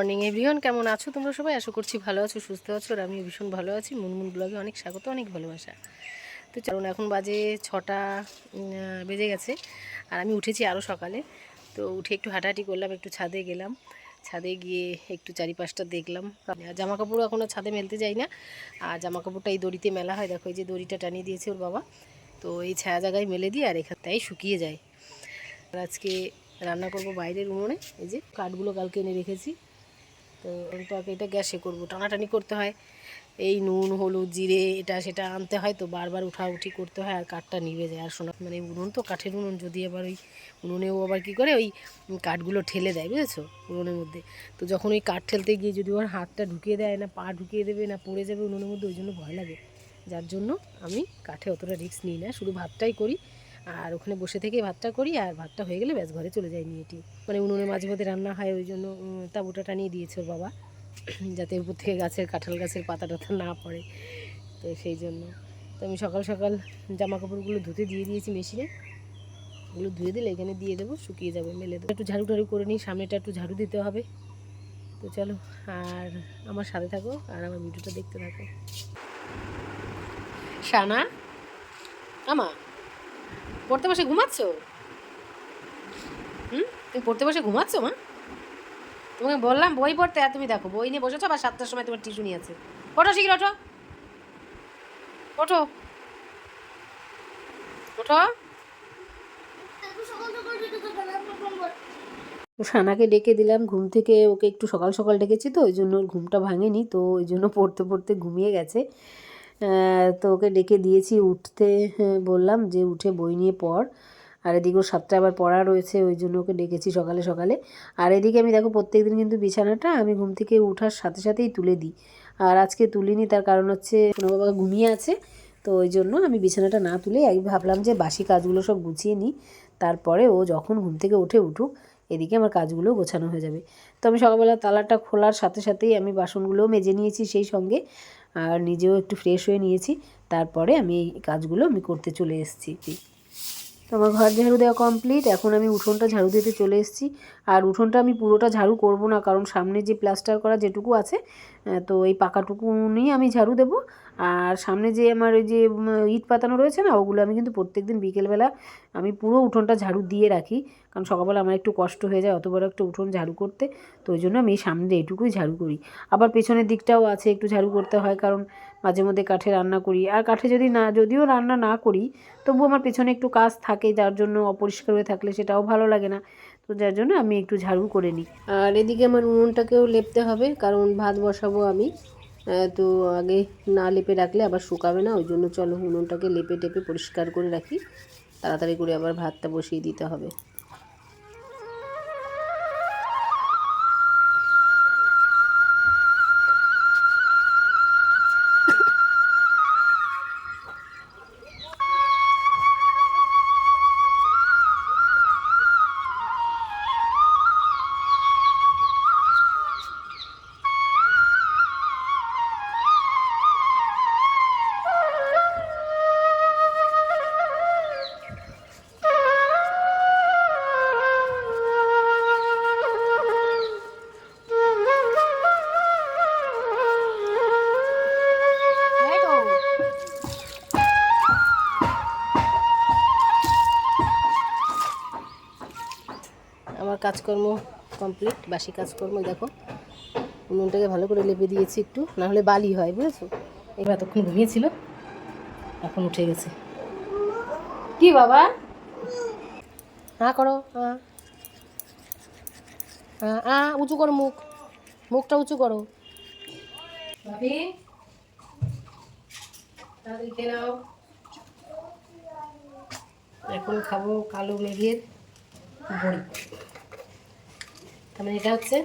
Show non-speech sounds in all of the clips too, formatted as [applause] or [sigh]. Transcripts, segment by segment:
Morning everyone কেমন আছো? তোমরা সবাই? আশা করছি ভালো আছো, সুস্থ আছো, আর আমি ভীষণ ভালো আছি। মুনমুন ব্লগে অনেক স্বাগত, অনেক ভালোবাসা। তো চলুন, এখন বাজে ছটা বেজে গেছে, আর আমি উঠেছি আরও সকালে। তো উঠে একটু হাঁটাহাঁটি করলাম, একটু ছাদে গেলাম। ছাদে গিয়ে একটু চারিপাশটা দেখলাম। জামা কাপড়ও এখনও ছাদে মেলতে যাই না। আর জামা কাপড়টা এই দড়িতে মেলা হয়। দেখো, এই যে দড়িটা টানিয়ে দিয়েছে ওর বাবা। তো এই ছায়া জায়গায় মেলে দিয়ে আর এখান তাই শুকিয়ে যায়। আজকে রান্না করব বাইরের উনুনে। এই যে কাঠগুলো কালকে এনে রেখেছি। তো আমি তো আগে এটা গ্যাসে করব। টানাটানি করতে হয়। এই নুন, হলুদ, জিরে, এটা সেটা আনতে হয় তো বারবার উঠাউঠি করতে হয় আর কাঠটা নিভে যায়। আর শোনা মানে উনুন তো, কাঠের উনুন। যদি আবার ওই উনুনেও আবার কী করে ওই কাঠগুলো ঠেলে দেয়, বুঝেছ? উনুনের মধ্যে। তো যখন ওই কাঠ ঠেলতে গিয়ে যদি ওর হাতটা ঢুকিয়ে দেয়, না পা ঢুকিয়ে দেবে, না পড়ে যাবে উনুনের মধ্যে, ওই জন্য ভয় লাগে। যার জন্য আমি কাঠে অতটা রিস্ক নিই না। শুধু ভাতটাই করি। আর ওখানে বসে থেকে ভাতটা করি আর ভাতটা হয়ে গেলে ব্যাস ঘরে চলে যাই নিয়ে এটি মানে উনুনে মাঝে মধ্যে রান্না হয়, ওই জন্য তাঁবুটা টানিয়ে দিয়েছে ওর বাবা। [clears throat] যাতে উপর থেকে গাছের, কাঁঠাল গাছের পাতা টাতা না পড়ে। তো সেই জন্য। তো আমি সকাল সকাল জামা কাপড়গুলো ধুতে দিয়ে দিয়েছি মেশিনে। ওগুলো ধুয়ে দিলে এখানে দিয়ে দেবো, শুকিয়ে যাবে, মেলে দেবো। একটু ঝাড়ু টাড়ু করে নিই, সামনেটা একটু ঝাড়ু দিতে হবে। তো চলো, আর আমার সাথে থাকো আর আমার ভিডিওটা দেখতে থাকো। সানা? আমা? পড়তে বসে ঘুমাচ্ছ? হুম? তুমি পড়তে বসে ঘুমাচ্ছ, মা? তোমাকে বললাম বই পড়তে তুমি দেখো, বই নিয়ে বসেছো, আবার সাতটার সময় তোমার টিউশনি আছে। ওঠো শীঘ্র ওঠো। ওঠো। ওঠো। সানাকে ডেকে দিলাম, ঘুম থেকে ওকে একটু সকাল সকাল ডেকেছি তো, ওই জন্য ওর ঘুমটা ভাঙেনি, তো ওই জন্য পড়তে পড়তে ঘুমিয়ে গেছে। তো ওকে ডেকে দিয়েছি উঠতে হ্যাঁ, বললাম যে উঠে বই নিয়ে পড়। আর এদিকে ওর সাতটা আবার পড়া রয়েছে ওই জন্য ওকে ডেকেছি সকালে সকালে। আর এদিকে আমি দেখো প্রত্যেকদিন কিন্তু বিছানাটা আমি ঘুম থেকে উঠার সাথে সাথেই তুলে দিই। আর আজকে তুলিনি তার কারণ হচ্ছে বাবা ঘুমিয়ে আছে তো ওই জন্য আমি বিছানাটা না তুলে আমি ভাবলাম যে বাসি কাজগুলো সব গুছিয়ে নিই। তারপরে ও যখন ঘুম থেকে উঠে উঠুক এদিকে আমার কাজগুলো গোছানো হয়ে যাবে। তো আমি সকালবেলা তালাটা খোলার সাথে সাথেই আমি বাসনগুলোও মেজে নিয়েছি সেই সঙ্গে। আর নিজেও একটু ফ্রেশ হয়ে নিয়েছি। তারপরে আমি এই কাজগুলো আমি করতে চলে এসেছি। তো আমার ঘর ঝাড়ু দেওয়া কমপ্লিট এখন আমি উঠোনটা ঝাড়ু দিতে চলে এসেছি। আর উঠোনটা আমি পুরোটা ঝাড়ু করব না, কারণ সামনে যে প্লাস্টার করা যেটুকু আছে তো এই পাকাটুকু নিয়ে আমি ঝাড়ু দেবো। আর সামনে যে আমার ওই যে ইট পাতানো রয়েছে না, ওগুলো আমি কিন্তু প্রত্যেকদিন বিকেলবেলা আমি পুরো উঠোনটা ঝাড়ু দিয়ে রাখি। কারণ সকালবেলা আমার একটু কষ্ট হয়ে যায়, অত বড় একটা উঠোন ঝাড়ু করতে। তো ওই জন্য আমি সামনে এইটুকুই ঝাড়ু করি। আবার পেছনের দিকটাও আছে, একটু ঝাড়ু করতে হয়, কারণ মাঝে মধ্যে কাঠে রান্না করি। আর কাঠে যদি না, যদিও রান্না না করি তবু আমার পেছনে একটু কাজ থাকে, যার জন্য অপরিষ্কার হয়ে থাকলে সেটাও ভালো লাগে না। তো যার জন্য আমি একটু ঝাড়ু করে নিই। আর এদিকে আমার উনুনটাকেও লেপতে হবে, কারণ ভাত বসাবো আমি। তো আগে না লেপে রাখলে আবার শুকাবে না, ওই জন্য চলো উনুনটাকে লেপে টেপে পরিষ্কার করে রাখি। তাড়াতাড়ি করে আবার ভাতটা বসিয়ে দিতে হবে। কাজকর্ম কমপ্লিট বাসি কাজকর্ম দেখো। উনুনটাকে ভালো করে লেপে দিয়েছি একটু না হলে বালি হয় বুঝেছ? এবার এতক্ষণ ঘুমিয়েছিল এখন উঠে গেছে। কি বাবা? হ্যাঁ করো হ্যাঁ হ্যাঁ হ্যাঁ উঁচু করো মুখ। মুখটা উঁচু করো। ভাবি নাও। এখন খাব কালো মেঘের বড়ি। তার মানে এটা হচ্ছে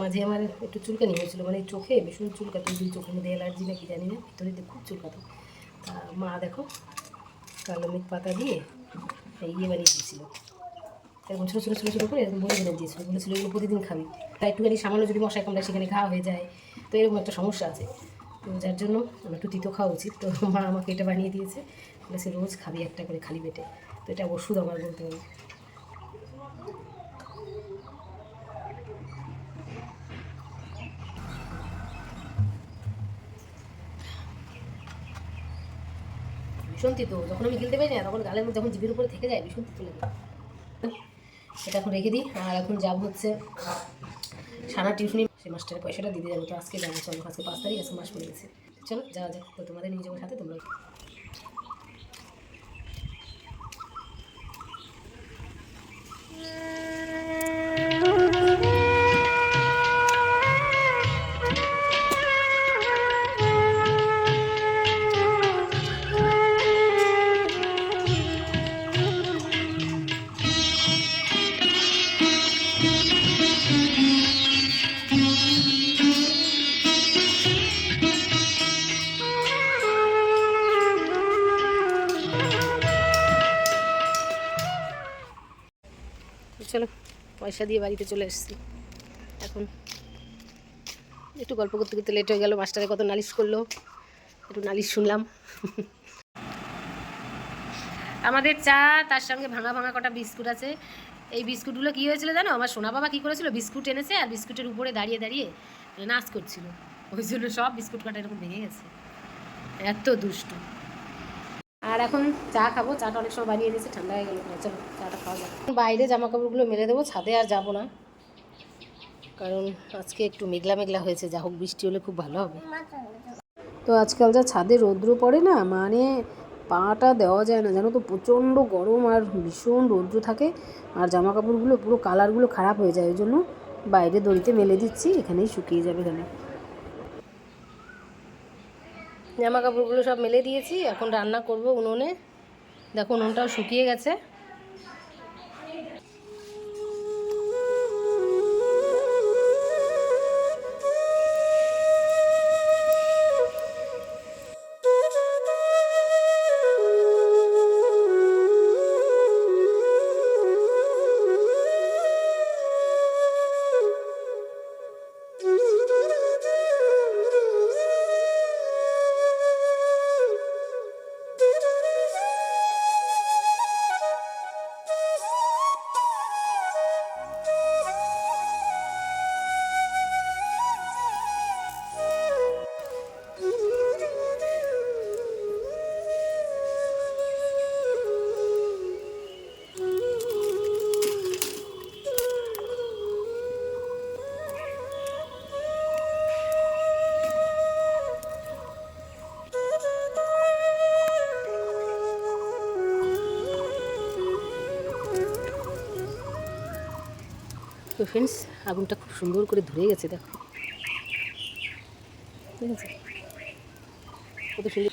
মাঝে আমার একটু চুলকানি হয়েছিল মানে চোখে, ভীষণ চুলকাতো দুই চোখের মধ্যে অ্যালার্জি নাকি জানি না, ভিতরে দিয়ে খুব চুলকাতো তা। মা দেখো, কালো মেঘ পাতা দিয়ে ইয়ে বানিয়ে দিয়েছিল। এরকম ছোটো ছোটো ছোটো ছোটো করে এরকম বড়ি বানিয়ে দিয়েছিল, বলেছিল এগুলো প্রতিদিন খাবি। তাই একটুখানি সামান্য যদি মশাই কামড়ায় সেখানে ঘা হয়ে যায়, তো এরকম একটা সমস্যা আছে। তো যার জন্য আমার একটু তিতো খাওয়া উচিত। তো মা আমাকে এটা বানিয়ে দিয়েছে, বলেছে রোজ খাবি একটা করে খালি পেটে। তো এটা ওষুধ আমার বলতে হবে। ভীষণ তিতো যখন আমি গিলতে পারি না, তখন গালের মধ্যে যখন জিভের উপরে থেকে যায় ভীষণ তিতো লাগে সেটা এখন রেখে দিই, আর এখন যাব হচ্ছে সানা টিউশনি সেই মাস্টারের পয়সাটা দিতে যাব। তো আজকে যাব, চলো, আজকে পাঁচ তারিখ আছে মাস পড়ে গেছে। চলো, যাওয়া যাক, তো তোমাদের নিয়ে যাব সাথে, তোমরা চলো পয়সা দিয়ে বাড়িতে চলে এসেছি। এখন একটু গল্প করতে করতে লেট হয়ে গেল, মাস্টারে কত নালিশ করল, একটু নালিশ শুনলাম। আমাদের চা, তার সঙ্গে ভাঙা ভাঙা কটা বিস্কুট আছে। এই বিস্কুটগুলো কী হয়েছিল জানো? আমার সোনা বাবা কী করেছিল? বিস্কুট এনেছে আর বিস্কুটের উপরে দাঁড়িয়ে দাঁড়িয়ে নাচ করছিল। ওই জন্য সব বিস্কুট কটা এরকম ভেঙে গেছে। এত দুষ্টু। আর এখন চা খাব। চাটা অনেক সময় বানিয়ে দিয়েছে ঠান্ডা হয়ে গেলো। চলো, চাটা খাওয়া যাক। বাইরে জামা কাপড়গুলো মেলে দেবো, ছাদে আর যাব না। কারণ আজকে একটু মেঘলা মেঘলা হয়েছে, যা হোক বৃষ্টি হলে খুব ভালো হবে। তো আজকাল যা ছাদে রৌদ্র পড়ে না মানে পাটা দেওয়া যায় না। জানো তো, প্রচণ্ড গরম আর ভীষণ রৌদ্র থাকে। আর জামা কাপড়গুলো পুরো কালারগুলো খারাপ হয়ে যায়, ওই জন্য বাইরে দড়িতে মেলে দিচ্ছি, এখানেই শুকিয়ে যাবে এখানে। জামা কাপড়গুলো সব মেলে দিয়েছি এখন রান্না করব উনুনে। দেখো উনুনটাও শুকিয়ে গেছে। তো ফ্রেন্ডস আগুনটা খুব সুন্দর করে ধরে গেছে, দেখো। ঠিক আছে? কত সুন্দর।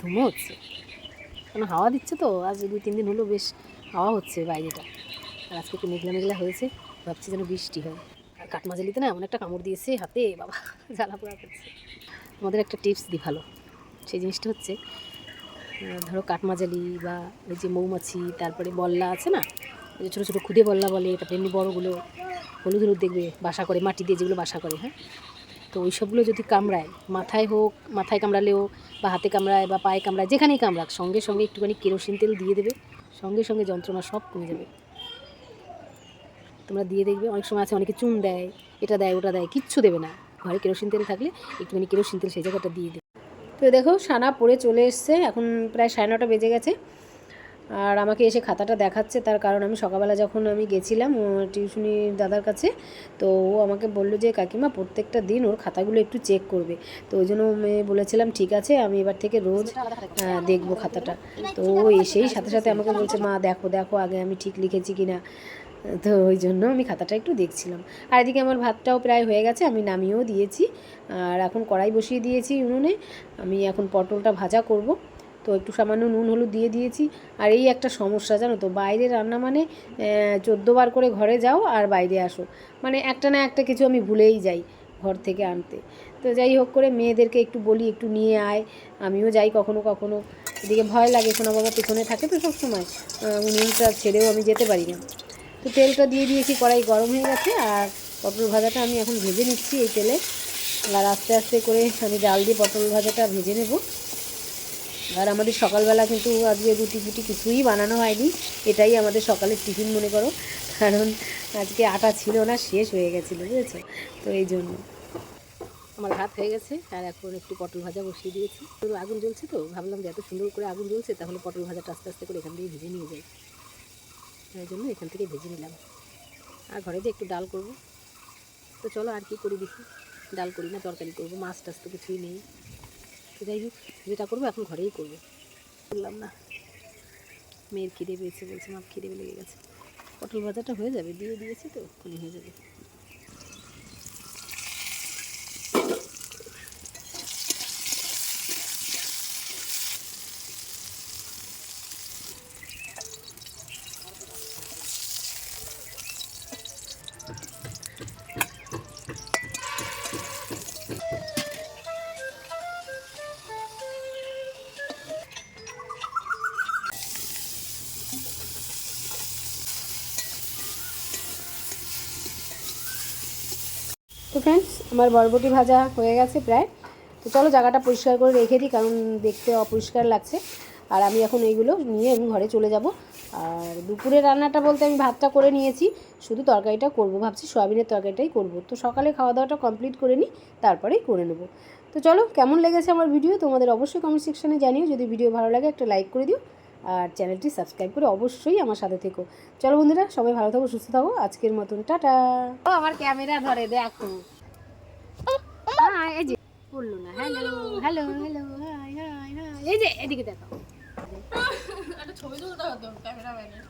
ধুমো হচ্ছে। কারণ হাওয়া দিচ্ছে তো? আজ দুই, তিন দিন হলো বেশ হাওয়া হচ্ছে বাইরেটা। আর আজকে একটু মেঘলা মেঘলা হয়েছে, ভাবছি যেন বৃষ্টি হয়। আর কাঠমাজালিতে না এমন একটা কামড় দিয়েছে হাতে, বাবা, জ্বালা পোড়া করছে। আমাদের একটা টিপস দিই ভালো। সেই জিনিসটা হচ্ছে ধরো কাঠমাজালি বা ওই যে মৌমাছি, তারপরে বল্লা আছে না? যে ছোটো ছোটো খুদে বল্লা বলে তারপরে এমনি বড়োগুলো, হলুদ হলুদ দেখবে, বাসা করে, মাটি দিয়ে যেগুলো বাসা করে হ্যাঁ? তো ওই সবগুলো যদি কামড়ায়, মাথায় হোক, মাথায় কামড়ালেও বা হাতে কামড়ায় বা পায়ে কামড়ায়, যেখানেই কামড়াক, সঙ্গে সঙ্গে একটুখানি কেরোসিন তেল দিয়ে দেবে, সঙ্গে সঙ্গে যন্ত্রণা সব কমে যাবে। তোমরা দিয়ে দেখবে, অনেক সময় আছে, অনেকে চুন দেয়, এটা দেয়, ওটা দেয়, কিচ্ছু দেবে না। ঘরে কেরোসিন তেল থাকলে একটুখানি কেরোসিন তেল সেই জায়গাটা দিয়ে দেবে। তো দেখো, সানা পড়ে চলে এসছে, এখন প্রায় সাড়ে নটা বেজে গেছে। আর আমাকে এসে খাতাটা দেখাচ্ছে, তার কারণ আমি সকালবেলা যখন আমি গেছিলাম টিউশনির দাদার কাছে, তো ও আমাকে বলল যে, কাকিমা, প্রত্যেকটা দিন ওর খাতাগুলো একটু চেক করবে। তো ওই জন্য আমি বলেছিলাম, ঠিক আছে, আমি এবার থেকে রোজ দেখব খাতাটা। তো ও এসেই সাথে সাথে আমাকে বলছে, মা, দেখো দেখো, আগে আমি ঠিক লিখেছি কিনা। তো ওই জন্য আমি খাতাটা একটু দেখছিলাম। আর এদিকে আমার ভাতটাও প্রায় হয়ে গেছে, আমি নামিয়েও দিয়েছি। আর এখন কড়াই বসিয়ে দিয়েছি উনুনে। আমি এখন পটলটা ভাজা করব। তো একটু সামান্য নুন হলুদ দিয়ে দিয়েছি। আর এই একটা সমস্যা জানো তো বাইরে রান্না মানে চোদ্দ বার করে ঘরে যাও আর বাইরে আসো। মানে একটা না একটা কিছু আমি ভুলেই যাই ঘর থেকে আনতে। তো যাই হোক করে মেয়েদেরকে একটু বলি একটু নিয়ে আয়। আমিও যাই কখনো কখনো। এদিকে ভয় লাগে সোনা বাবা পেছনে থাকে তো সবসময়। আহ, উনুনটা ছেড়েও আমি যেতে পারি না। তো তেলটা দিয়ে দিয়েছি কড়াই গরম হয়ে গেছে। আর পটল ভাজাটা আমি এখন ভেজে নিচ্ছি এই তেলে। আর আস্তে আস্তে করে আমি ডাল দিয়ে পটল ভাজাটা ভেজে নেব। আর আমাদের সকালবেলা কিন্তু আজকে রুটি ফুটি কিছুই বানানো হয়নি। এটাই আমাদের সকালের টিফিন মনে করো। কারণ আজকে আটা ছিল না, শেষ হয়ে গেছিল, বুঝেছ? তো এই জন্য। আমার ভাত হয়ে গেছে, আর এখন একটু পটল ভাজা বসিয়ে দিয়েছি। তো আগুন জ্বলছে তো? ভাবলাম যে এত সুন্দর করে আগুন জ্বলছে, তাহলে পটল ভাজাটা আস্তে আস্তে করে এখান থেকে ভেজে নিয়ে যাই। এই জন্য এখান থেকে ভেজে নিলাম। আর ঘরে যে একটু ডাল করব। তো চলো আর কি করি দেখি। ডাল করি না, তরকারি করব, মাছ টাছ তো কিছুই নেই। যাই হোক, যেটা করব এখন ঘরেই করব। বললাম, না, মেয়ের খিদে পেয়েছে, বলছে মা খিদে লেগে গেছে। পটল ভাজাটা হয়ে যাবে, দিয়ে দিয়েছি তো ওখানে হয়ে যাবে। তো ফ্রেন্ডস আমার বরবটি ভাজা হয়ে গেছে প্রায়। তো চলো জায়গাটা পরিষ্কার করে রেখে দিই, কারণ দেখতে অপরিষ্কার লাগছে। আর আমি এখন এইগুলো নিয়ে আমি ঘরে চলে যাব। আর দুপুরে রান্নাটা বলতে আমি ভাতটা করে নিয়েছি। শুধু তরকারিটা করব ভাবছি, সয়াবিনের তরকারিটাই করব। তো সকালে খাওয়া দাওয়াটা কমপ্লিট করে নিই, তারপরেই করে নেব। তো চলো, কেমন লেগেছে আমার ভিডিও তোমাদের অবশ্যই কমেন্ট সেকশনে জানিও। যদি ভিডিও ভালো লাগে, একটা লাইক করে দিও। আর চ্যানেলটি সাবস্ক্রাইব করে অবশ্যই আমার সাথে থেকো। চলো বন্ধুরা সবাই ভালো থাকো সুস্থ থাকো। আজকের মতন টাটা। ও আমার ক্যামেরা ধরে দেখো। হাই এই যে বলল না। Hello hello hello hi hi hi. এই যে এদিকে দেখো। একটা ছবি তুলতে হতো ক্যামেরাম্যানের